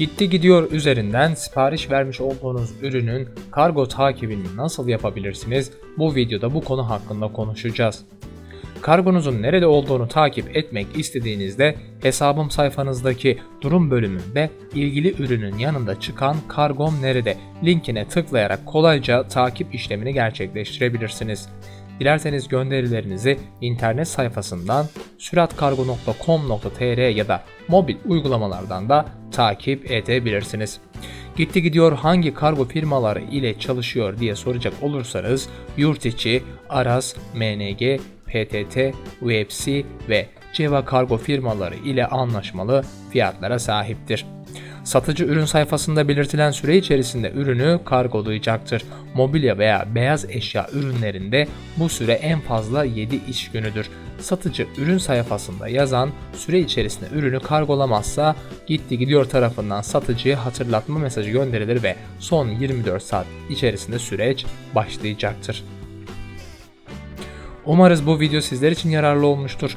Gitti gidiyor üzerinden sipariş vermiş olduğunuz ürünün kargo takibini nasıl yapabilirsiniz? Bu videoda bu konu hakkında konuşacağız. Kargonuzun nerede olduğunu takip etmek istediğinizde hesabım sayfanızdaki durum bölümünde ilgili ürünün yanında çıkan kargom nerede linkine tıklayarak kolayca takip işlemini gerçekleştirebilirsiniz. Dilerseniz gönderilerinizi internet sayfasından süratkargo.com.tr ya da mobil uygulamalardan da takip edebilirsiniz. Gitti gidiyor hangi kargo firmaları ile çalışıyor diye soracak olursanız yurt içi, Aras, MNG, PTT, UFC ve Ceva kargo firmaları ile anlaşmalı fiyatlara sahiptir. Satıcı ürün sayfasında belirtilen süre içerisinde ürünü kargolayacaktır. Mobilya veya beyaz eşya ürünlerinde bu süre en fazla 7 iş günüdür. Satıcı ürün sayfasında yazan süre içerisinde ürünü kargolamazsa gitti gidiyor tarafından satıcıya hatırlatma mesajı gönderilir ve son 24 saat içerisinde süreç başlayacaktır. Umarız bu video sizler için yararlı olmuştur.